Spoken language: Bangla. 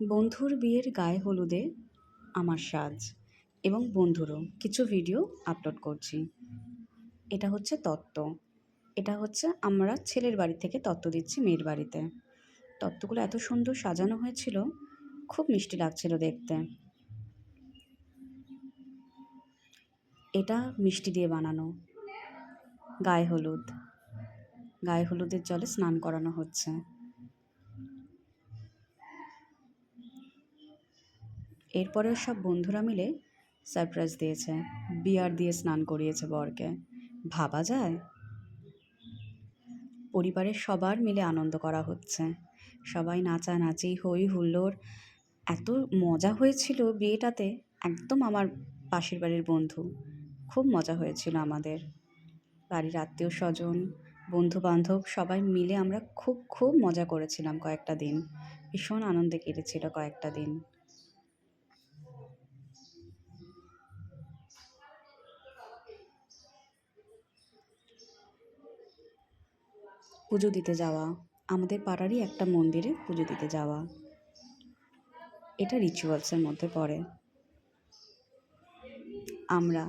বন্ধুর বিয়ের গায়ে হলুদে আমার সাজ এবং বন্ধুরও কিছু ভিডিও আপলোড করছি। এটা হচ্ছে তত্ত্ব। এটা হচ্ছে আমরা ছেলের বাড়ি থেকে তত্ত্ব দিচ্ছি মেয়ের বাড়িতে। তত্ত্বগুলো এত সুন্দর সাজানো হয়েছিল, খুব মিষ্টি লাগছিল দেখতে। এটা মিষ্টি দিয়ে বানানো। গায়ে হলুদ। গায়ে হলুদের জলে স্নান করানো হচ্ছে। এরপরে সব বন্ধুরা মিলে সারপ্রাইজ দিয়েছে। বিয়ার দিয়ে স্নান করিয়েছে বরকে। ভাবা যায়? পরিবারের সবার মিলে আনন্দ করা হচ্ছে। সবাই নাচানাচি, হই হুল্লোড়। এত মজা হয়েছিল বিয়েটাতে, একদম আমার পাশের বাড়ির বন্ধু। খুব মজা হয়েছিল আমাদের। বাড়ির আত্মীয় স্বজন বন্ধু বান্ধব সবাই মিলে আমরা খুব খুব মজা করেছিলাম কয়েকটা দিন। ভীষণ আনন্দে কেটেছিল কয়েকটা দিন। পুজো দিতে যাওয়া, আমাদের পাড়ারই একটা মন্দিরে পুজো দিতে যাওয়া, এটা রিচুয়ালসের মধ্যে পড়ে। আমরা